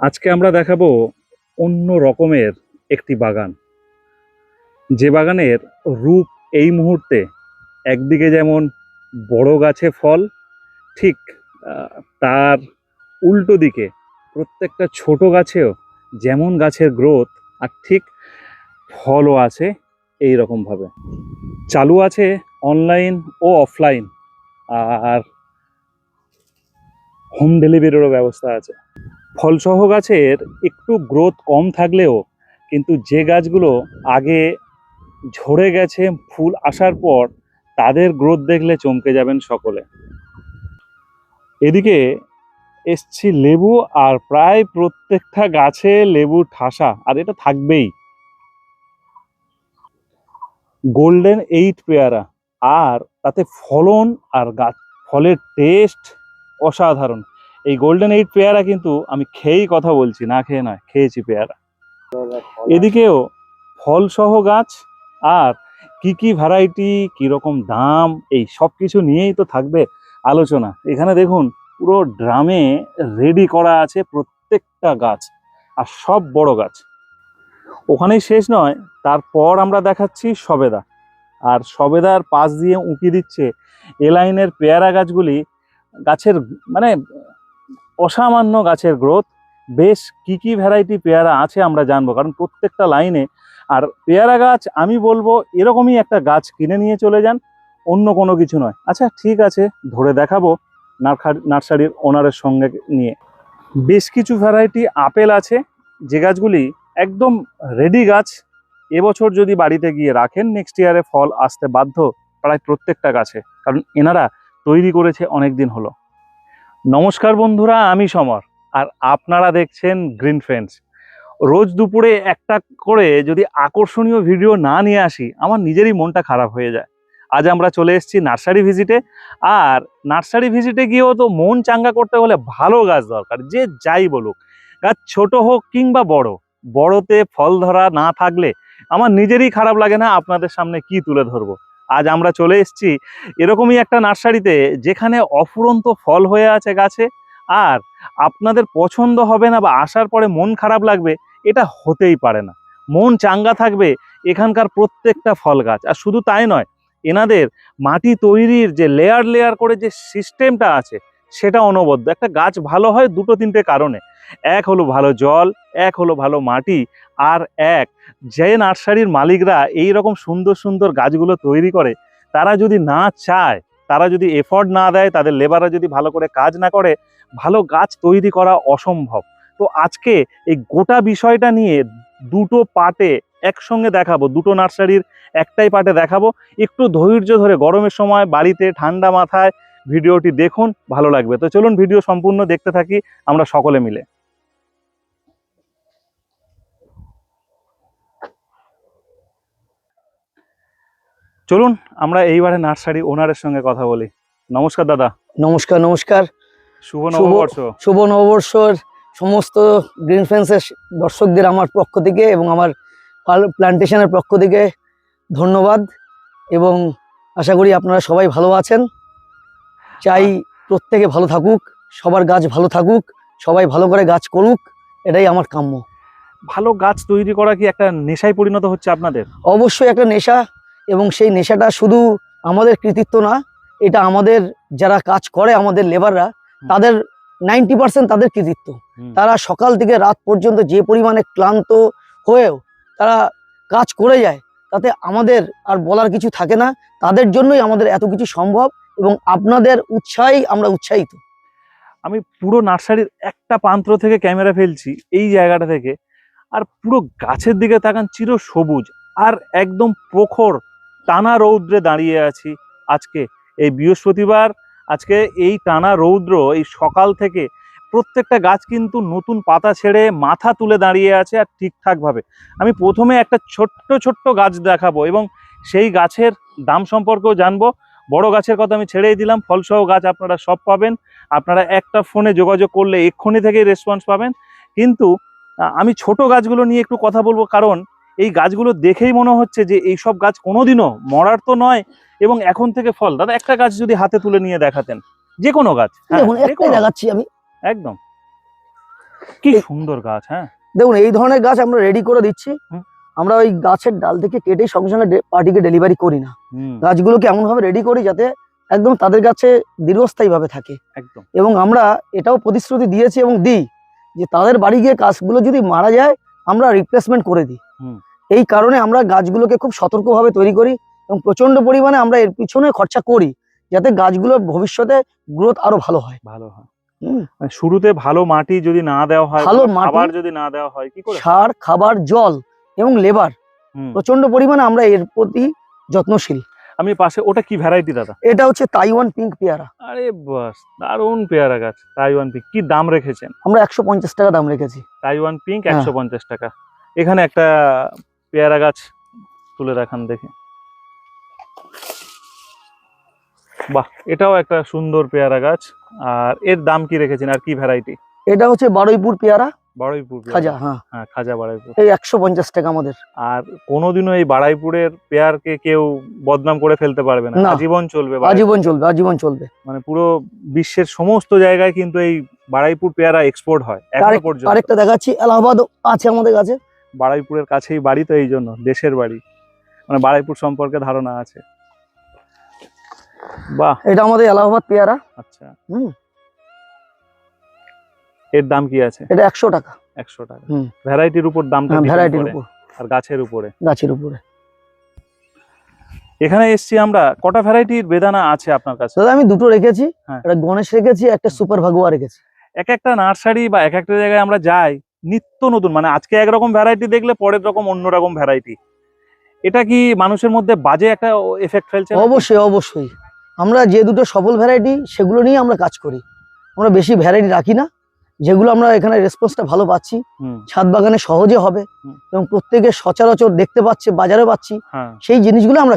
আজকে আমরা দেখাবো অন্য রকমের একটি বাগান। যে বাগানের রূপ এই মুহূর্তে একদিকে যেমন বড় গাছে ফল, ঠিক তার উল্টো দিকে প্রত্যেকটা ছোট গাছেও যেমন গাছের গ্রোথ, আর ঠিক ফলও আছে এই রকমভাবে। চালু আছে অনলাইন ও অফলাইন, আর হোম ডেলিভারিরও ব্যবস্থা আছে। ফলসহ গাছের একটু গ্রোথ কম থাকলেও কিন্তু যে গাছগুলো আগে ঝরে গেছে, ফুল আসার পর তাদের গ্রোথ দেখলে চমকে যাবেন সকলে। এদিকে এসছি লেবু আর প্রায় প্রত্যেকটা গাছে লেবু ঠাসা, আর এটা থাকবেই। গোল্ডেন এইট পেয়ারা, আর তাতে ফলন আর গাছ, ফলের টেস্ট অসাধারণ। এই গোল্ডেন এইট পেয়ারা কিন্তু আমি খেয়েই কথা বলছি, না খেয়ে নয়, খেয়েছি পেয়ারা। এদিকেও ফলসহ গাছ আর কি কি ভ্যারাইটি কীরকম দাম, এই সব কিছু নিয়েই তো থাকবে আলোচনা। এখানে দেখুন, পুরো ড্রামে রেডি করা আছে প্রত্যেকটা গাছ, আর সব বড় গাছ। ওখানেই শেষ নয়, তারপর আমরা দেখাচ্ছি সবেদা। আর সবেদার পাশ দিয়ে উঁকি দিচ্ছে এ লাইনের পেয়ারা গাছগুলি, গাছের মানে অসামান্য গাছের গ্রোথ বেশ কি কি ভ্যারাইটি পেয়ারা আছে আমরা জানব, কারণ প্রত্যেকটা লাইনে আর পেয়ারা গাছ, আমি বলব, এরকমই একটা গাছ কিনে নিয়ে চলে যান, অন্য কোনো কিছু নয়। আচ্ছা ঠিক আছে, ধরে দেখাবো নার্সারির ওনারের সঙ্গে নিয়ে। বেশ কিছু ভ্যারাইটি আপেল আছে, যে গাছগুলি একদম রেডি গাছ, এবছর যদি বাড়িতে গিয়ে রাখেন নেক্সট ইয়ারে ফল আসতে বাধ্য প্রায় প্রত্যেকটা গাছে। কারণ এনারা তৈরি করেছে অনেক দিন হলো। নমস্কার বন্ধুরা, আমি সমর, আর আপনারা দেখছেন গ্রিন ফ্রেন্ডস রোজ দুপুরে একটা করে যদি আকর্ষণীয় ভিডিও না নিয়ে আসি, আমার নিজেরই মনটা খারাপ হয়ে যায়। আজ আমরা চলে এসেছি নার্সারি ভিজিটে আর নার্সারি ভিজিটে গিয়েও তো মন চাঙ্গা করতে হলে ভালো গাছ দরকার, যে যাই বলুক। গাছ ছোট হোক কিংবা বড়, বড়তে ফল ধরা না থাকলে আমার নিজেরই খারাপ লাগে না, আপনাদের সামনে কি তুলে ধরবো। আজ আমরা চলে এসেছি এরকমই একটা নার্সারিতে যেখানে অফুরন্ত ফল হয়ে আছে গাছে। আর আপনাদের পছন্দ হবে না বা আসার পরে মন খারাপ লাগবে, এটা হতেই পারে না। মন চাঙ্গা থাকবে এখানকার প্রত্যেকটা ফল গাছ। আর শুধু তাই নয়, এনাদের মাটি তৈরির যে লেয়ার লেয়ার করে যে সিস্টেমটা আছে, সেটা অনবদ্য। একটা গাছ ভালো হয় দুটো তিনটে কারণে। এক হলো ভালো জল, এক হলো ভালো মাটি আর এক, যে নার্সারির মালিকরা এই রকম সুন্দর সুন্দর গাছগুলো তৈরি করে, তারা যদি না চায়, তারা যদি এফোর্ট না দেয়, তাদের লেবাররা যদি ভালো করে কাজ না করে, ভালো গাছ তৈরি করা অসম্ভব। তো আজকে এই গোটা বিষয়টা নিয়ে দুটো পার্টে একসঙ্গে দেখাবো, দুটো নার্সারির একটাই পার্টে দেখাবো। একটু ধৈর্য ধরে গরমের সময় বাড়িতে ঠান্ডা মাথায় ভিডিওটি দেখুন, ভালো লাগবে। তো চলুন ভিডিও সম্পূর্ণ দেখতে থাকি, আমরা সকলে মিলে। চলুন আমরা এইবারে নার্সারি ওনারের সঙ্গে কথা বলি। নমস্কার দাদা। নমস্কার নমস্কার। শুভ নববর্ষ। শুভ নববর্ষর সমস্ত গ্রিন ফ্রেন্ডসের দর্শকদের আমার পক্ষ থেকে এবং আমার প্ল্যান্টেশনের পক্ষ থেকে ধন্যবাদ এবং আশা করি আপনারা সবাই ভালো আছেন। চাই প্রত্যেকে ভালো থাকুক সবার গাছ ভালো থাকুক সবাই ভালো করে গাছ করুক এটাই আমার কাম্য। ভালো গাছ তৈরি করা কি একটা নেশায় পরিণত হচ্ছে আপনাদের? অবশ্যই একটা নেশা এবং সেই নেশাটা শুধু আমাদের কৃতিত্ব না এটা আমাদের যারা কাজ করে আমাদের লেবাররা তাদের নাইনটি পার্সেন্ট তাদের কৃতিত্ব। তারা সকাল থেকে রাত পর্যন্ত যে পরিমাণে ক্লান্ত হয়েও তারা কাজ করে যায় তাতে আমাদের আর বলার কিছু থাকে না। তাদের জন্যই আমাদের এত কিছু সম্ভব এবং আপনাদের উৎসাহেই আমরা উৎসাহিত। আমি পুরো নার্সারির একটা প্রান্ত থেকে ক্যামেরা ফেলছি এই জায়গাটা থেকে। আর পুরো গাছের দিকে তাকান চির সবুজ আর একদম প্রখর। টানা রৌদ্রে দাঁড়িয়ে আছি আজকে, এই বৃহস্পতিবার। আজকে এই টানা রৌদ্র, এই সকাল থেকে প্রত্যেকটা গাছ কিন্তু নতুন পাতা ছেড়ে মাথা তুলে দাঁড়িয়ে আছে আর ঠিকঠাকভাবে। আমি প্রথমে একটা ছোট্ট ছোট্ট গাছ দেখাবো এবং সেই গাছের দাম সম্পর্কেও জানব। বড় গাছের কথা আমি ছেড়েই দিলাম, ফলসহ গাছ আপনারা সব পাবেন। আপনারা একটা ফোনে যোগাযোগ করলে এক্ষুনি থেকেই রেসপন্স পাবেন। কিন্তু আমি ছোট গাছগুলো নিয়ে একটু কথা বলব কারণ এই গাছগুলো দেখেই মনে হচ্ছে যে এই সব গাছ কোনোদিনও মরার তো নয় এবং এখন থেকে ফল। দাদা একটা গাছ যদি হাতে তুলে নিয়ে দেখাতেন যে কোনো গাছ হ্যাঁ, দেখাচ্ছি আমি। একদম। কি সুন্দর গাছ হ্যাঁ। দেখুন এই ধরনের গাছ আমরা রেডি করে দিচ্ছি। আমরা ওই গাছের ডাল থেকে কেটে সঙ্গে সঙ্গে পার্টিকে ডেলিভারি করি না। গাছগুলোকে এমনভাবে রেডি করি যাতে একদম তাদের কাছে দীর্ঘস্থায়ীভাবে থাকে। একদম। এবং আমরা এটাও প্রতিশ্রুতি দিয়েছি এবং দিই যে তাদের বাড়ি গিয়ে গাছগুলো যদি মারা যায় আমরা রিপ্লেসমেন্ট করে দিই। হুম। এই কারণে আমরা গাছগুলোকে খুব সতর্কভাবে তৈরি করি এবং প্রচণ্ড পরিমাণে আমরা এর পিছনে খরচা করি যাতে গাছগুলো ভবিষ্যতে গ্রোথ আরও ভালো হয়। ভালো হয়। মানে শুরুতে ভালো মাটি যদি না দেওয়া হয় ভালো খাবার যদি না দেওয়া হয় কি করে? সার খাবার জল এবং লেবার প্রচণ্ড পরিমাণে আমরা এর প্রতি যত্নশীল। আমি পাশে ওটা কি ভ্যারাইটি দাদা? এটা হচ্ছে তাইওয়ান পিঙ্ক পেয়ারা। আরে বাস দারুণ পেয়ারা গাছ তাইওয়ান পিঙ্ক কি দাম রেখেছেন? আমরা একশো পঞ্চাশ টাকা দাম রেখেছি। তাইওয়ান পিঙ্ক হ্যাঁ। একশো পঞ্চাশ টাকা। এখানে একটা পেয়ারা গাছ তুলে রাখান দেখে। বাহ এটাও একটা সুন্দর পেয়ারা গাছ। আর এর দাম কি রেখেছেন? আর কি ভ্যারাইটি এটা হচ্ছে বারুইপুর পেয়ারা। বারুইপুর খাজা হ্যাঁ। হ্যাঁ খাজা বারুইপুর। এই একশো পঞ্চাশ টাকা আমাদের। আর কোনোদিনও এই বাড়াইপুরের পেয়ারকে কেউ বদনাম করে ফেলতে পারবে না। আজীবন চলবে। আজীবন চলবে আজীবন চলবে। মানে পুরো বিশ্বের সমস্ত জায়গায় কিন্তু এই বাড়াইপুর পেয়ারা এক্সপোর্ট হয় এখনও পর্যন্ত। আরেকটা দেখাচ্ছি এলাহাবাদ আছে আমাদের কাছে। বাড়াইপুরের কাছেই বাড়ি তো এই জন্য দেশের বাড়ি। মানে বাড়াইপুর সম্পর্কে ধারণা আছে। বাহ। এটা আমাদের এলাহাবাদ পেয়ারা। আচ্ছা। হুম। এর দাম কি আছে? এটা একশো টাকা। একশো টাকা। হুম। ভ্যারাইটির উপর দাম ভ্যারাইটির উপর। আর গাছের উপরে? গাছের উপরে। এখানে এসছি আমরা। কটা ভ্যারাইটির বেদানা আছে আপনার কাছে? দাদা আমি দুটো রেখেছি। হ্যাঁ। একটা গণেশ রেখেছি একটা সুপার ভাগুয়া রেখেছি। এক একটা নার্সারি বা এক একটা জায়গায় আমরা যাই। নিত্য নতুন। মানে আজকে একরকম ভ্যারাইটি দেখলে পরের রকম অন্যরকম ভ্যারাইটি এটা কি মানুষের মধ্যে বাজে একটা এফেক্ট ফেলছে অবশ্যই অবশ্যই। আমরা যে দুটো সফল ভ্যারাইটি সেগুলো নিয়ে আমরা কাজ করি। আমরা বেশি ভ্যারাইটি রাখি না। যেগুলো আমরা এখানে রেসপন্সটা ভালো পাচ্ছি। ছাদ বাগানে সহজে হবে এবং প্রত্যেকে সচরাচর দেখতে পাচ্ছে বাজারে পাচ্ছি। হ্যাঁ। সেই জিনিসগুলো আমরা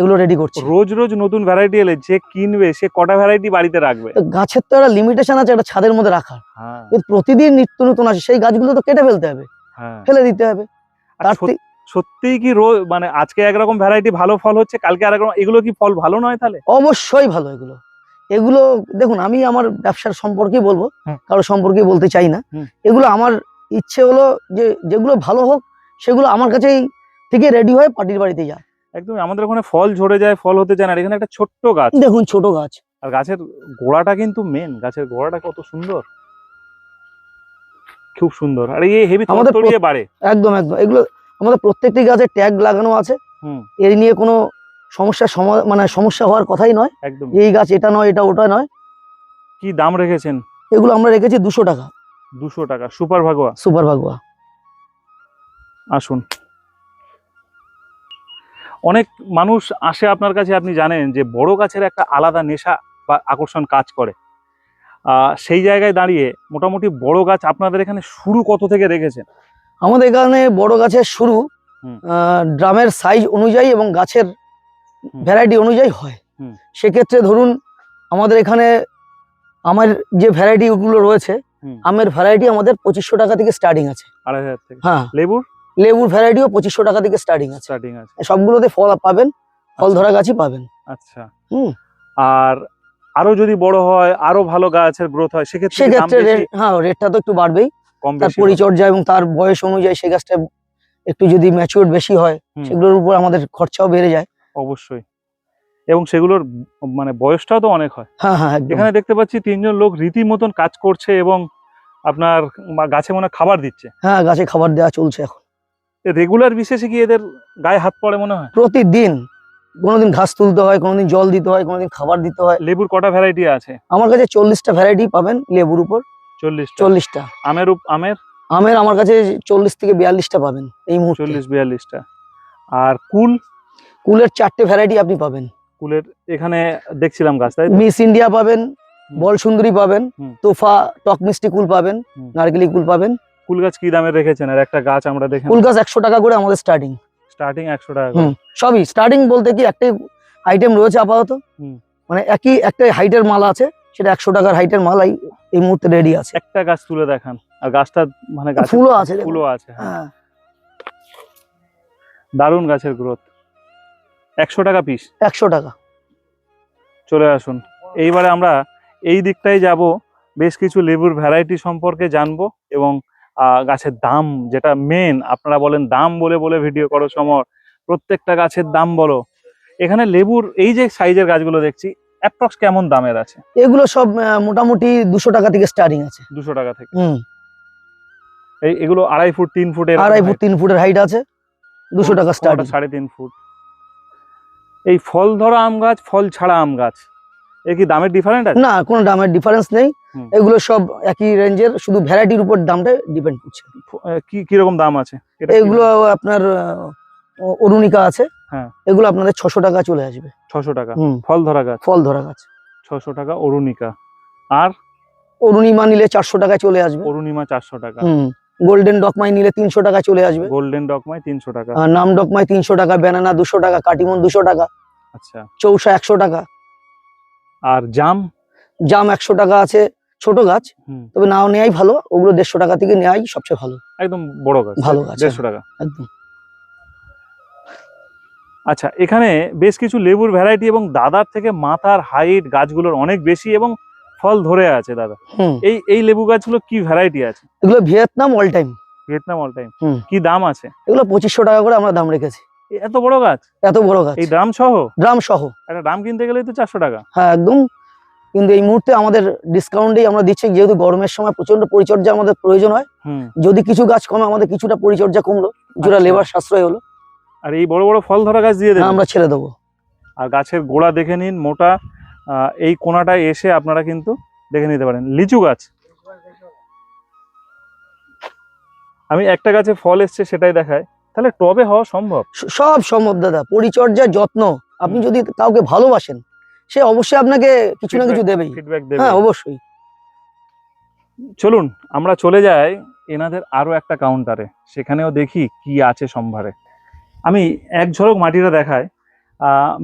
এগুলো রেডি করছি। রোজ রোজ নতুন ভ্যারাইটি এলে যে কিনবে সে কটা ভ্যারাইটি বাড়িতে রাখবে? গাছের তো একটা লিমিটেশন আছে একটা ছাদের মধ্যে রাখার হ্যাঁ। প্রতিদিন নিত্য নতুন আসে সেই গাছগুলো তো কেটে ফেলতে হবে হ্যাঁ। ফেলে দিতে হবে। আর তার সত্যিই কি রোজ মানে আজকে একরকম ভ্যারাইটি ভালো ফল হচ্ছে কালকে আরেকরকম এগুলো কি ফল ভালো নয় তাহলে? অবশ্যই ভালো এগুলো। এগুলো দেখুন আমি আমার ব্যবসার সম্পর্কেই বলব কারও সম্পর্কে বলতে চাই না। এগুলো আমার ইচ্ছে হলো যে যেগুলো ভালো হোক সেগুলো আমার কাছেই থেকে রেডি হয়ে পার্টির বাড়িতে যায় একদম আমাদের ওখানে ফল ঝরে যায় ফল হতে চায় না। এখানে একটা ছোট্ট গাছ। দেখুন ছোট গাছ। আর গাছের গোড়াটা কিন্তু মেন গাছের গোড়াটা কত সুন্দর। খুব সুন্দর। আর এই হেভি আমাদের তরতরিয়ে বাড়ে। একদম একদম। এগুলো আমাদের প্রত্যেকটি গাছে ট্যাগ লাগানো আছে। হুম। এর নিয়ে কোনো সমস্যার সমা- মানে সমস্যা হওয়ার কথাই নয়। একদম এই গাছ এটা নয় এটা ওটা নয়। কি দাম রেখেছেন? এগুলো আমরা রেখেছি দুশো টাকা। দুশো টাকা। সুপার ভাগোয়া। সুপার ভাগোয়া। আসুন। অনেক মানুষ আসে আপনার কাছে আপনি জানেন যে বড় গাছের একটা আলাদা নেশা বা আকর্ষণ কাজ করে। সেই জায়গায় দাঁড়িয়ে মোটামুটি বড় গাছ আপনাদের এখানে শুরু কত থেকে রেখেছেন? আমাদের এখানে বড় গাছের শুরু ড্রামের সাইজ অনুযায়ী এবং গাছের ভ্যারাইটি অনুযায়ী হয়। সেক্ষেত্রে ধরুন আমাদের এখানে আমার যে ভ্যারাইটিগুলো রয়েছে আমের ভ্যারাইটি আমাদের পঁচিশশো টাকা থেকে স্টার্টিং আছে। আড়াই হাজার থেকে। হ্যাঁ। লেবুর? লেবুর ভ্যারাইটিও পঁচিশশো টাকা থেকে স্টার্টিং আছে। স্টার্টিং আছে। সবগুলোতে ফল পাবেন ফল আচ্ছা। ধরা গাছই পাবেন। আচ্ছা। হুম। আর আরও যদি বড় হয় আরও ভালো গাছের গ্রোথ হয় সেক্ষেত্রে সেক্ষেত্রে হ্যাঁ রেটটা তো একটু বাড়বেই। তার পরিচর্যা এবং তার বয়স অনুযায়ী সে গাছটা একটু যদি ম্যাচিওর বেশি হয় সেগুলোর উপর আমাদের খরচাও বেড়ে যায়। অবশ্যই। এবং সেগুলোর মানে বয়সটাও তো অনেক হয়। হ্যাঁ হ্যাঁ এখানে দেখতে পাচ্ছি তিনজন লোক রীতিমতন কাজ করছে এবং আপনার গাছে মনে হয় খাবার দিচ্ছে। হ্যাঁ গাছে খাবার দেওয়া চলছে এখন। রেগুলার বিশেষে কি এদের গায়ে হাত পড়ে মনে হয়? প্রতিদিন। কোনোদিন ঘাস তুলতে হয় কোনোদিন জল দিতে হয় কোনোদিন খাবার দিতে হয়। লেবুর কটা ভ্যারাইটি আছে? আমার কাছে চল্লিশটা ভ্যারাইটি পাবেন লেবুর উপর। চল্লিশ চল্লিশটা। আমের উপ- আমের? আমের আমার কাছে চল্লিশ থেকে বিয়াল্লিশটা পাবেন এই মুহূর্তে। চল্লিশ বিয়াল্লিশটা। আর কুল? কুলের চারটে ভ্যারাইটি আপনি পাবেন। কুলের এখানে দেখছিলাম গাছ তাই তো? মিস ইন্ডিয়া পাবেন বল সুন্দরী পাবেন হুম। তোফা টক মিষ্টি কুল পাবেন হুম। নারকেলি কুল পাবেন। কুল গাছ কি দামে রেখেছেন? আর একটা গাছ আমরা দেখে ফুল গাছ একশো টাকা করে আমাদের স্টার্টিং স্টার্টিং একশো টাকা। সবই। স্টার্টিং বলতে কি একটাই আইটেম রয়েছে আপাতত। মানে একই একটা হাইটের মাল আছে সেটা একশো টাকার হাইটের মাল এই- এই মুহূর্তে রেডি আছে। একটা গাছ তুলে দেখান। আর গাছটা মানে গাছে ফুলও আছে ফুলও আছে হ্যাঁ। হ্যাঁ। দারুণ গাছের গ্রোথ একশো টাকা পিস একশো টাকা। চলে আসুন। এইবারে আমরা এই দিকটাই যাব। বেশ কিছু লেবুর ভ্যারাইটি সম্পর্কে জানব এবং গাছের দাম যেটা মেন আপনারা বলেন দাম বলে বলে ভিডিও করো সময় প্রত্যেকটা গাছের দাম বলো। এখানে লেবুর এই যে সাইজের গাছগুলো দেখছি অ্যাপ্রক্স কেমন দামের আছে? এগুলো সব মোটামুটি দুশো টাকা থেকে স্টার্টিং আছে। দুশো টাকা থেকে। এই এগুলো আড়াই ফুট তিন ফুট এরকম আড়াই ফুট তিন ফুটের হাইট আছে। দুশো টাকা স্টার্ট সাড়ে তিন ফুট। এই ফল ধরা আম গাছ ফল ছাড়া আম গাছ। এর কি দামের ডিফারেন্ট আছে? না কোনো দামের ডিফারেন্স নেই। এগুলো সব একই রেঞ্জের শুধু ভ্যারাইটির উপর দামটা ডিপেন্ড করছে। কি কীরকম দাম আছে? এগুলো আপনার অরুণিকা আছে। হ্যাঁ। এগুলো আপনাদের ছশো টাকা চলে আসবে। ছশো টাকা? ফল ধরা গাছ? ফল ধরা গাছ। ছশো টাকা অরুণিকা। আর? অরুণিমা নিলে চারশো টাকা চলে আসবে। অরুণিমা চারশো টাকা। গোল্ডেন ডকমাই নিলে তিনশো টাকা চলে আসবে। গোল্ডেন ডকমাই তিনশো টাকা। নাম ডকমাই তিনশো টাকা ব্যানানা দুশো টাকা কাটিমন দুশো টাকা। আচ্ছা। চৌসা একশো টাকা। আর জাম? জাম একশো টাকা আছে ছোট গাছ। তবে নাও নেওয়াই ভালো ওগুলো দেড়শো টাকা থেকে নেওয়াই সবচেয়ে ভালো। একদম বড় গাছ ভালো গাছ, দেড়শো টাকা। একদম। আচ্ছা এখানে বেশ কিছু লেবুর ভ্যারাইটি এবং দাদার থেকে মাথার হাইট গাছগুলোর অনেক বেশি এবং ফল ধরে আছে দাদা। এই এই লেবু গাছগুলো কি ভ্যারাইটি আছে? এগুলো Vietnam all time Vietnam all time কি দাম আছে? এগুলো পঁচিশশো টাকা করে আমরা দাম রেখেছি। এত বড় গাছ? এত বড় গাছ। এই ড্রাম সহ? ড্রাম সহ। একটা ড্রাম কিনতে গেলেই তো চারশো টাকা। হ্যাঁ একদম। কিন্তু এই মুহূর্তে আমাদের ডিসকাউন্টেই আমরা দিচ্ছি যেহেতু গরমের সময় প্রচণ্ড পরিচর্যা আমাদের প্রয়োজন হয়। যদি কিছু গাছ কমে আমাদের কিছুটা পরিচর্যা কমলো। কিছুটা আচ্ছা। লেবার সাশ্রয় হলো। আর এই বড় বড় ফল ধরা গাছ দিয়ে দেবেন? আমরা ছেড়ে দেবো। আর গাছের গোড়া দেখে নিন মোটা। এই কোনাটায় এসে আপনারা কিন্তু দেখে নিতে পারেন। লিচু গাছ। আমি একটা গাছে ফল এসছে সেটাই দেখায়। তাহলে টবে হওয়া সম্ভব? সব সম্ভব দাদা পরিচর্যা যত্ন। আপনি যদি কাউকে ভালোবাসেন সে অবশ্যই আপনাকে কিছু না কিছু দেবেই। দেবে হ্যাঁ অবশ্যই। চলুন আমরা চলে যাই এনাদের আরও একটা কাউন্টারে সেখানেও দেখি কি আছে সম্ভারে। আমি এক ঝলক মাটিটা দেখাই।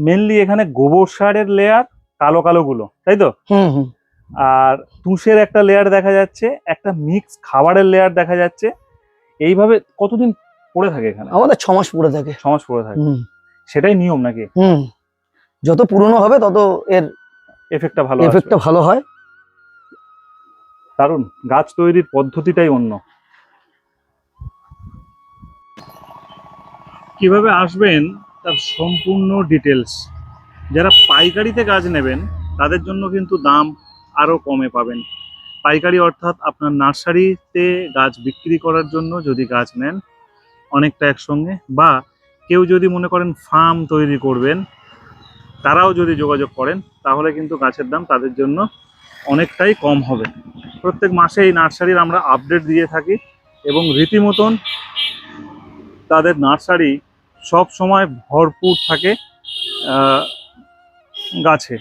মেনলি এখানে গোবর সারের লেয়ার কালো কালো গুলো তাই তো? আর তুষের একটা লেয়ার দেখা যাচ্ছে একটা মিক্স খাবারের লেয়ার দেখা যাচ্ছে। এইভাবে কতদিন পড়ে থাকে এখানে? আমাদের ছ মাস পড়ে থাকে। সমাজ পড়ে থাকে। সেটাই নিয়ম নাকি? হুম। যত পুরনো হবে তত এর এফেক্টটা ভালো এফেক্টটা ভালো হয়। কারণ গাছ তৈরির পদ্ধতিটাই অন্য। কীভাবে আসবেন তার সম্পূর্ণ ডিটেলস যারা পাইকারিতে গাছ নেবেন তাদের জন্য কিন্তু দাম আরও কমে পাবেন। পাইকারি অর্থাৎ আপনার নার্সারিতে গাছ বিক্রি করার জন্য যদি গাছ নেন অনেকটা একসঙ্গে বা কেউ যদি মনে করেন ফার্ম তৈরি করবেন, তারাও যদি যোগাযোগ করেন, তাহলে কিন্তু গাছের দাম তাদের জন্য অনেকটাই কম হবে। প্রত্যেক মাসে এই নার্সারির আমরা আপডেট দিয়ে থাকি এবং রীতিমতন তাদের নার্সারি সব সময় ভরপুর থাকে গাছে।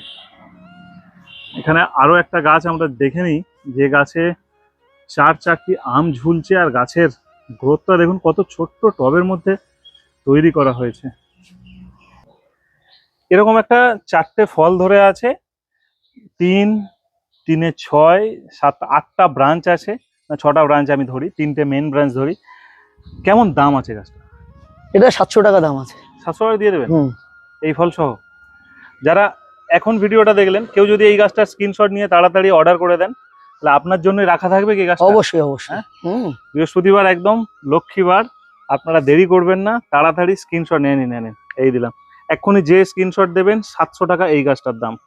এখানে আরও একটা গাছ আমরা দেখে নিই, যে গাছে চার চারটি আম ঝুলছে আর গাছের গ্রোথটা দেখুন কত ছোট্ট টবের মধ্যে তৈরি করা হয়েছে। এরকম একটা চারটে ফল ধরে আছে। তিন তিনে ছয় সাত আটটা ব্রাঞ্চ আছে। না ছটা ব্রাঞ্চ আমি ধরি তিনটে মেন ব্রাঞ্চ ধরি। কেমন দাম আছে গাছটা এটা সাতশো টাকা দাম আছে। সাতশো টাকা দিয়ে দেবেন? এই ফল সহ? যারা এখন ভিডিওটা দেখলেন কেউ যদি এই গাছটার স্ক্রিনশট নিয়ে তাড়াতাড়ি অর্ডার করে দেন তাহলে আপনার জন্যই রাখা থাকবে কি গাছ অবশ্যই অবশ্যই। হ্যাঁ? হুম। বৃহস্পতিবার একদম লক্ষ্মীবার আপনারা দেরি করবেন না তাড়াতাড়ি স্ক্রিনশট নিয়ে নিন নেন। এই দিলাম। এক্ষুনি যে স্ক্রিনশট দেবেন সাতশো টাকা এই গাছটার দাম।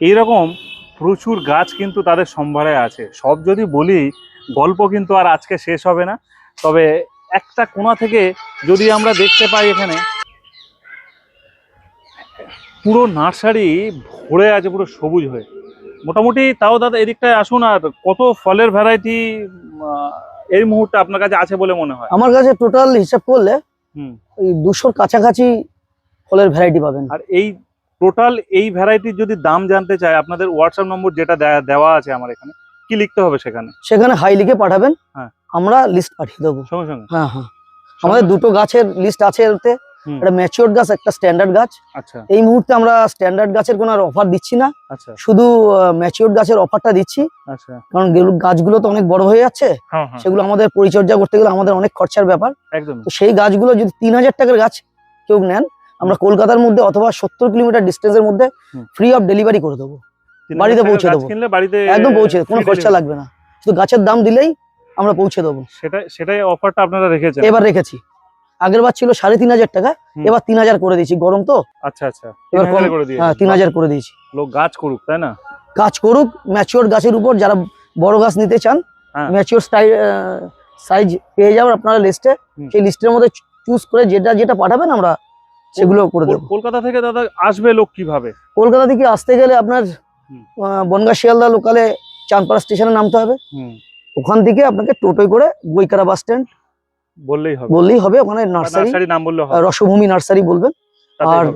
এইরকম প্রচুর গাছ কিন্তু তাদের সম্ভারে আছে। সব যদি বলি গল্প কিন্তু আর আজকে শেষ হবে না। তবে একটা কোণা থেকে যদি আমরা দেখতে পাই এখানে পুরো নার্সারি ভরে আছে পুরো সবুজ হয়ে। মোটামুটি তাও দাদা এদিকটায় আসুন আর কত ফলের ভ্যারাইটি এই মুহূর্তে আপনার কাছে আছে বলে মনে হয়? আমার কাছে টোটাল হিসাব করলে ওই দুশোর কাছাকাছি ফলের ভ্যারাইটি পাবেন। আর এই টোটাল এই ভ্যারাইটির যদি দাম জানতে চাই আপনাদের হোয়াটসঅ্যাপ নম্বর যেটা দেওয়া আছে আমার এখানে কি লিখতে হবে সেখানে? সেখানে হাই লিখে পাঠাবেন হ্যাঁ। আমরা লিস্ট পাঠিয়ে দেবো। সঙ্গে সঙ্গে। হ্যাঁ হ্যাঁ। আমাদের দুটো গাছের লিস্ট আছে এতে। একটা ম্যাচিওর গাছ একটা স্ট্যান্ডার্ড গাছ। আচ্ছা। এই মুহূর্তে আমরা স্ট্যান্ডার্ড গাছের কোনো অফার দিচ্ছি না। আচ্ছা। শুধু ম্যাচিওর গাছের অফারটা দিচ্ছি। আচ্ছা। কারণ গাছগুলো তো অনেক বড় হয়ে যাচ্ছে। হ্যাঁ হ্যাঁ। সেগুলো আমাদের পরিচর্যা করতে গেলে আমাদের অনেক খরচার ব্যাপার। একদম। তো সেই গাছগুলো যদি তিন হাজার টাকার গাছ কেউ নেন আমরা কলকাতার মধ্যে অথবা সত্তর কিলোমিটার ডিস্টেন্সের মধ্যে ফ্রি অফ ডেলিভারি করে দেবো। বাড়িতে পৌঁছে দেবো। একদম পৌঁছে কোনো খরচা লাগবে না। শুধু গাছের দাম দিলেই আমরা পৌঁছে দেবো। সেটাই সেটাই অফারটা আপনারা রেখেছেন। এবার রেখেছি। আগের বার ছিল সাড়ে তিন হাজার টাকা এবার তিন হাজার করে দিয়েছি। গরম তো? আচ্ছা আচ্ছা। এবার হ্যাঁ তিন হাজার করে দিয়েছি। লোক গাছ করুক তাই না? কাজ করুক ম্যাচিওর গাছের উপর যারা বড় গাছ নিতে চান। ম্যাচিওর সাইজ পেয়ে যাবেন আপনারা লিস্টে। সেই লিস্টের মধ্যে চুজ করে যেটা যেটা পাঠাবেন আমরা সেগুলো করে দেবো। কলকাতা থেকে দাদা আসবে লোক কীভাবে? কলকাতা থেকে আসতে গেলে আপনার বনগাঁ শিয়ালদা লোকালে চাঁদপাড়া স্টেশনে নামতে হবে। ওখান থেকে আপনাকে টোটোয় করে বইকারা বাস স্ট্যান্ড বললেই হবে। বললেই হবে ওখানে নার্সারি নাম বললে হবে। রসভূমি নার্সারি বলবেন। আর-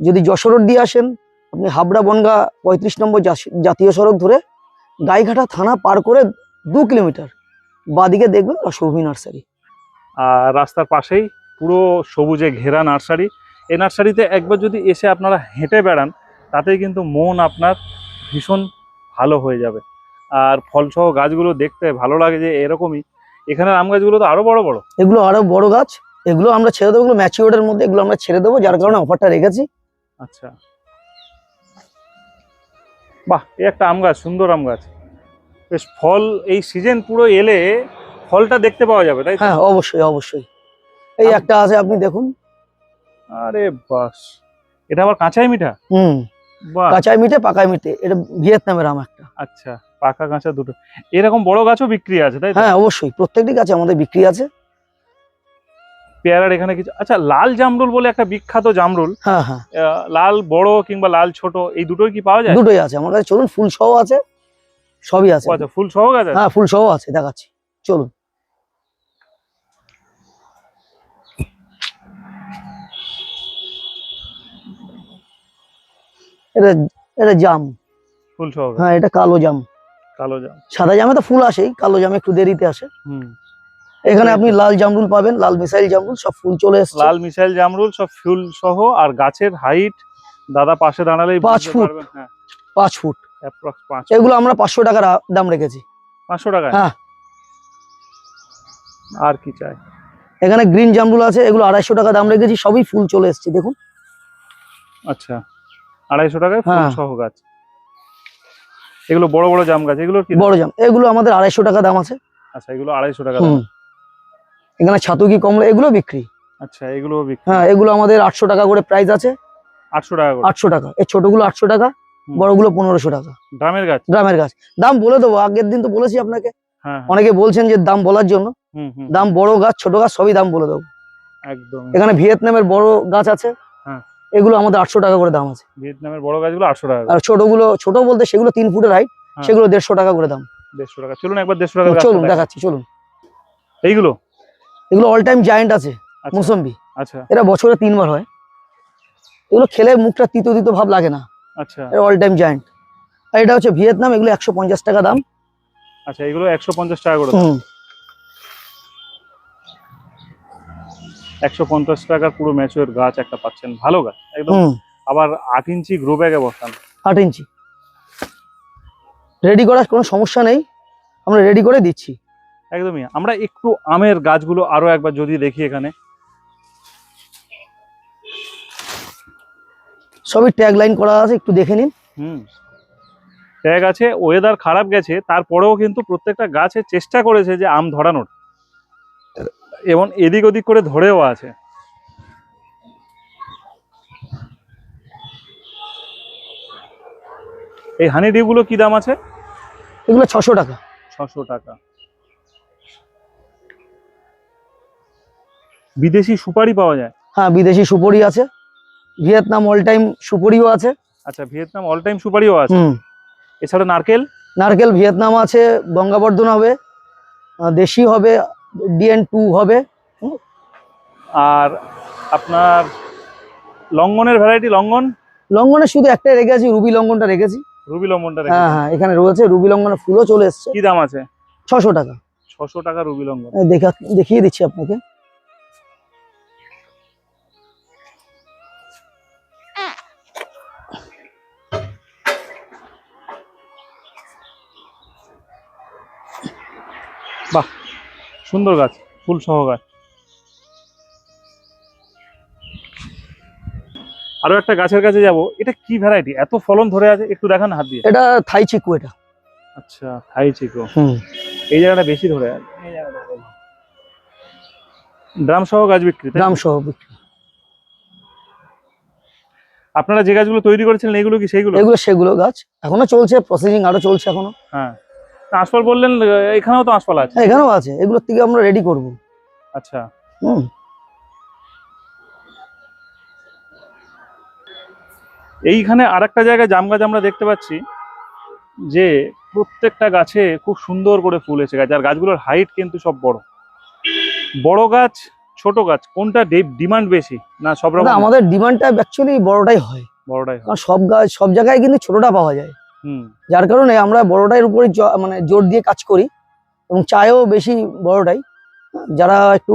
যদি যশোর রোড দিয়ে আসেন আপনি হাবড়া বনগা পঁয়ত্রিশ নম্বর জাতীয় সড়ক ধরে গাইঘাটা থানা পার করে দু কিলোমিটার বাদিকে দেখবেন রসভূমি নার্সারি। আর রাস্তার পাশেই পুরো সবুজে ঘেরা নার্সারি। এই নার্সারিতে একবার যদি এসে আপনারা হেঁটে বেড়ান তাতেই কিন্তু মন আপনার ভীষণ ভালো হয়ে যাবে। আর ফলসহ গাছগুলো দেখতে ভালো লাগে যে এরকমই এখানে আম গাছগুলো তো আরও বড় বড়। এগুলো আরও বড় গাছ। এগুলো আমরা ছেড়ে দেবো এগুলো ম্যাচিওর্ডের মধ্যে এগুলো আমরা ছেড়ে দেবো যার কারণে অফারটা রেখেছি। আচ্ছা। বাহ এই একটা আম গাছ সুন্দর আম গাছ। বেশ ফল এই সিজন পুরো এলে ফলটা দেখতে পাওয়া যাবে তাই হ্যাঁ অবশ্যই অবশ্যই। এই একটা আছে আপনি দেখুন। আরে বাস এটা আবার কাঁচাই মিঠা? হুম। বাহ। কাঁচায় মিটে পাকায় মিটে এটা ভিয়েতনামের আম একটা। আচ্ছা পাকা কাঁচা দুটো। এরকম বড় গাছও বিক্রি আছে তাই হ্যাঁ অবশ্যই। প্রত্যেকটি গাছে আমাদের বিক্রি আছে। পেয়ারার এখানে কিছু আচ্ছা লাল জামরুল বলে একটা বিখ্যাত জামরুল। হ্যাঁ হ্যাঁ। লাল বড় কিংবা লাল ছোট এই দুটোই কি পাওয়া যায়? দুটোই আছে। আমার কাছে চলুন ফুল সহ আছে সবই আছে। আচ্ছা ফুল সহ গাছ আছে? হ্যাঁ ফুল সহ আছে দেখাচ্ছি। চলুন। এটা এটা জাম। ফুল সহ হ্যাঁ এটা কালো জাম। কালো জাম। সাদা জামে তো ফুল আসেই কালো জামে একটু দেরিতে আসে। হুম। এখানে আপনি লাল জামরুল পাবেন লাল মিসাইল জামরুল সব ফুল চলে এসছে। লাল মিসাইল জামরুল সব ফুল সহ আর গাছের হাইট দাদা পাশে দাঁড়ালেই পাঁচ ফুট। হ্যাঁ। পাঁচ ফুট। এগুলো আমরা পাঁচশো টাকার দাম রেখেছি। পাঁচশো টাকা হ্যাঁ। আর কি চাই? এখানে গ্রিন জামরুল আছে এগুলো আড়াইশো টাকা দাম রেখেছি সবই ফুল চলে এসছে দেখুন। আচ্ছা। আড়াইশো টাকায় ফুল হ্যাঁ। সহ গাছ। এগুলো বড় বড় জাম গাছ দাম? বড় জাম। এগুলো আমাদের আড়াইশো টাকা দাম আছে। আচ্ছা এগুলো আড়াইশো টাকা দাম। এখানে ছাতুকি কমলা? এগুলো বিক্রি। আচ্ছা এগুলো বিক্রি। হ্যাঁ এগুলো আমাদের আটশো টাকা করে প্রাইস আছে। আটশো টাকা আটশো টাকা। এই ছোটগুলো আটশো টাকা হুম। বড়গুলো পনেরোশো টাকা। ড্রামের গাছ? গ্রামের গাছ। দাম বলে দেবো আগের দিন তো বলেছি আপনাকে। হ্যাঁ হ্যাঁ, অনেকে বলছেন যে দাম বলার জন্য। দাম বড় গাছ ছোট গাছ সবই দাম বলে দেবো। একদম। এখানে ভিয়েতনামের বড় গাছ আছে। এগুলো আমাদের আটশো টাকা করে দাম আছে। ভিয়েতনামের বড় গাছগুলো আটশো টাকা আর ছোটগুলো ছোট বলতে সেগুলো তিন ফুটের হাইট হ্যাঁ। সেগুলো দেড়শো টাকা করে দাম। দেড়শো টাকা। চলুন একবার দেড়শো টাকা চলুন দেখাচ্ছি চলুন। এইগুলো? এগুলো অল টাইম জায়েন্ট আছে আচ্ছা। মুসম্বি। আচ্ছা। এটা বছরে তিনবার হয়। এগুলো খেলে মুখটা তিতো তিতো ভাব লাগে না। আচ্ছা। এটা অল টাইম জায়েন্ট আর এটা হচ্ছে ভিয়েতনাম এগুলো একশো পঞ্চাশ টাকা দাম। আচ্ছা এগুলো একশো পঞ্চাশ টাকা করে একশো পঞ্চাশ টাকার পুরো ম্যাচুয়ার গাছ একটা পাচ্ছেন ভালো গাছ একদম আবার আট ইঞ্চি গ্রো ব্যাগে বসান। আট ইঞ্চি। রেডি করার কোনো সমস্যা নেই আমরা রেডি করে দিচ্ছি। একদমই আমরা একটু আমের গাছগুলো আরও একবার যদি দেখি এখানে। সবই ট্যাগ লাইন করা আছে একটু দেখে নিন। হুম। ট্যাগ আছে ওয়েদার খারাপ গেছে তারপরেও কিন্তু প্রত্যেকটা গাছে চেষ্টা করেছে যে আম ধরানোর। এবং এদিক ওদিক করে ধরেও আছে। এই হানি ডিউগুলো কি দাম আছে? এগুলো ছশো টাকা। ছশো টাকা। বিদেশি সুপারি পাওয়া যায়? হ্যাঁ বিদেশি সুপারি আছে। ভিয়েতনাম অল টাইম সুপারিও আছে। আচ্ছা ভিয়েতনাম অল টাইম সুপারিও আছে। এছাড়া নারকেল? নারকেল ভিয়েতনাম আছে গঙ্গাবর্ধন হবে দেশি হবে ডিএন টু হবে। আর আপনার লঙ্গনের ভ্যারাইটি লঙ্ঘন লঙ্গনে শুধু একটাই রেখেছি রুবি লঙ্ঘনটা রেখেছি। রুবি লঙ্ঘনটা হ্যাঁ হ্যাঁ এখানে রয়েছে রুবি লঙ্ঘনের ফুলও চলে এসছে। কি দাম আছে? ছশো টাকা। ছশো টাকা রুবি লঙ্গন। দেখা দেখিয়ে দিচ্ছি আপনাকে। সুন্দর গাছ ফুল সহ গাছ। আরও একটা গাছের কাছে যাব। এটা কি ভ্যারাইটি এত ফলন ধরে আছে একটু দেখান হাত দিয়ে। এটা থাই চিকু এটা। আচ্ছা থাই চিকো। হুম। এই জায়গাটা বেশি ধরে আছে। ড্রাম সহ গাছ বিক্রি? গ্রাম সহ বিক্রি। আপনারা যে গাছগুলো তৈরি করেছিলেন এগুলো কি সেইগুলো? এগুলো সেগুলো গাছ। এখনও চলছে প্রসেসিং আরও চলছে এখনও। হ্যাঁ। আশপাল বললেন এখানেও তো আশপাল আছে। এখানেও আছে এগুলোর থেকে আমরা রেডি করব। আচ্ছা। হুম। এইখানে আরেকটা জায়গায় জাম গাছ আমরা দেখতে পাচ্ছি যে প্রত্যেকটা গাছে খুব সুন্দর করে ফুল এসে গেছে আর গাছগুলোর হাইট কিন্তু সব বড়। বড় গাছ ছোট গাছ কোনটা ডিমান্ড বেশি না সব রকম? আমাদের ডিমান্ডটা অ্যাকচুয়ালি বড়টাই হয়। বড়টাই হয়। কারণ সব গাছ সব জায়গায় কিন্তু ছোটটা পাওয়া যায়। যার কারণে আমরা বড়টার উপরে মানে জোর দিয়ে কাজ করি এবং চায়ও বেশি বড়টাই। যারা একটু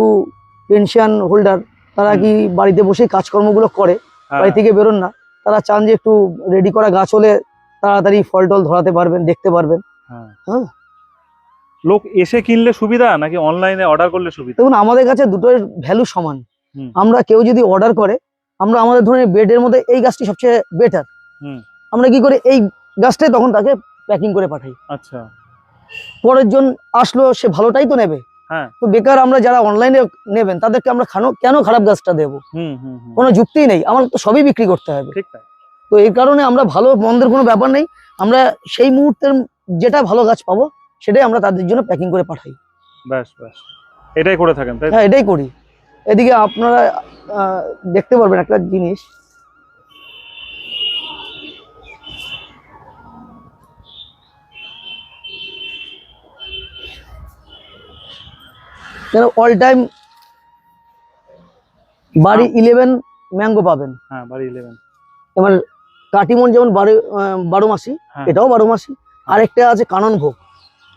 পেনশন হোল্ডার তারা কি বাড়িতে বসেই কাজকর্মগুলো করে হ্যাঁ, বাড়ি থেকে বেরোন না তারা চান যে একটু রেডি করা গাছ হলে তাড়াতাড়ি ফল টল ধরাতে পারবেন দেখতে পারবেন। হ্যাঁ। হ্যাঁ। লোক এসে কিনলে সুবিধা নাকি অনলাইনে অর্ডার করলে সুবিধা? দেখুন আমাদের কাছে দুটোর ভ্যালু সমান। আমরা কেউ যদি অর্ডার করে আমরা আমাদের ধরনের বেডের মধ্যে এই গাছটি সবচেয়ে বেটার। আমরা কি করে এই গাছটাই তখন তাকে প্যাকিং করে পাঠাই। আচ্ছা। পরের জন আসলো সে ভালোটাই তো নেবে। হ্যাঁ। তো বেকার আমরা যারা অনলাইনে নেবেন তাদেরকে আমরা খানো কেন খারাপ গাছটা দেবো। কোনো যুক্তিই নেই আমার তো সবই বিক্রি করতে হবে। তো এই কারণে আমরা ভালো মন্দের কোনো ব্যাপার নেই আমরা সেই মুহূর্তের যেটা ভালো গাছ পাবো সেটাই আমরা তাদের জন্য প্যাকিং করে পাঠাই। ব্যাস ব্যাস। এটাই করে থাকেন হ্যাঁ এটাই করি। এদিকে আপনারা দেখতে পারবেন একটা জিনিস। All time BARI eleven mango পাবেন। হ্যাঁ বাড়ি ইলেভেন এবার কাটিমন যেমন বারো বারো মাসি হ্যাঁ। এটাও বারো মাসি। আরেকটা আছে কানন ভোগ।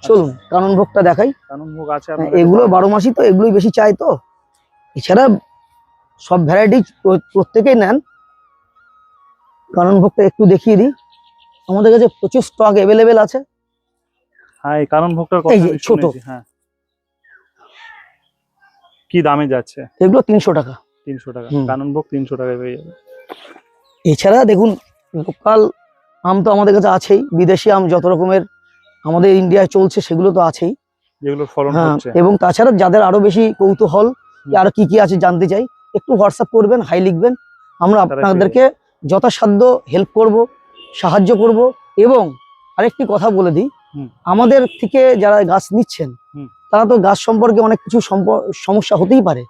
চলুন কানন ভোগটা দেখাই। কানন ভোগ আছে হ্যাঁ, এগুলো বারো মাসই তো এগুলোই বেশি চাই তো। এছাড়া সব ভ্যারাইটি প্রত্যেকেই নেন। কানন ভোগটা একটু দেখিয়ে দিই। আমাদের কাছে প্রচুর স্টক অ্যাভেলেবেল আছে। হ্যাঁ এই কানন ভোগটার কথা আমি ছোট। হ্যাঁ। কি দামে যাচ্ছে? এগুলো তিনশো টাকা। তিনশো টাকা। কানন ভোগ তিনশো টাকায় পেয়ে যাবে। এছাড়া দেখুন লোকাল আম তো আমাদের কাছে আছেই। বিদেশি আম যত রকমের আমাদের ইন্ডিয়ায় চলছে সেগুলো তো আছেই। যেগুলো ফলন হ্যাঁ হচ্ছে এবং তাছাড়া যাদের আরও বেশি কৌতূহল। আরও কি কি আছে জানতে চাই একটু হোয়াটসঅ্যাপ করবেন হাই লিখবেন। আমরা আপনাদেরকে যথাসাধ্য হেল্প করব সাহায্য করব এবং আরেকটি কথা বলে দিই। আমাদের থেকে যারা গাছ নিচ্ছেন। তারা তো গাছ সম্পর্কে অনেক কিছু সমস্যা হতেই পারে।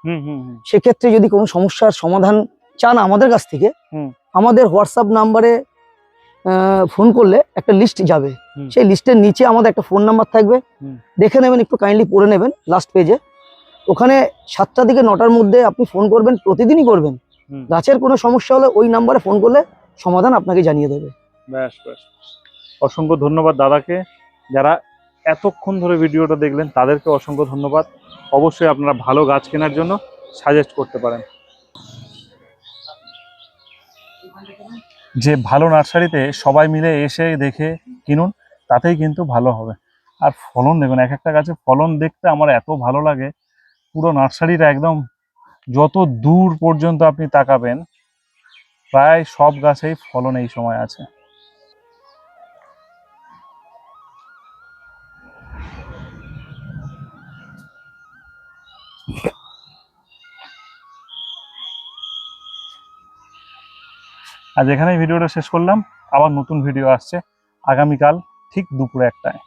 সেক্ষেত্রে যদি কোনো সমস্যার সমাধান চান আমাদের কাছ থেকে আমাদের হোয়াটসঅ্যাপ নাম্বারে ফোন করলে একটা লিস্ট যাবে। সেই লিস্টের নিচে আমাদের একটা ফোন নাম্বার থাকবে। দেখে নেবেন একটু কাইন্ডলি পড়ে নেবেন লাস্ট পেজে ওখানে সাতটা থেকে নটার মধ্যে আপনি ফোন করবেন প্রতিদিনই করবেন। গাছের কোনো সমস্যা হলে ওই নাম্বারে ফোন করলে সমাধান আপনাকে জানিয়ে দেবে। ব্যাস ব্যাস। অসংখ্য ধন্যবাদ দাদাকে। যারা এতক্ষণ ধরে ভিডিওটা দেখলেন, তাদেরকে অসংখ্য ধন্যবাদ। অবশ্যই আপনারা ভালো গাছ কেনার জন্য সাজেস্ট করতে পারেন। যে ভালো নার্সারিতে সবাই মিলে এসে দেখে কিনুন, তাতেই কিন্তু ভালো হবে। আর ফলন দেখুন, এক একটা গাছে ফলন দেখতে আমার এত ভালো লাগে, পুরো নার্সারিটা একদম যত দূর পর্যন্ত আপনি তাকাবেন, প্রায় সব গাছেই ফলন এই সময় আছে। আজ এখানেই ভিডিওটা শেষ করলাম। আবার নতুন ভিডিও আসছে আগামীকাল ঠিক দুপুরে একটায়।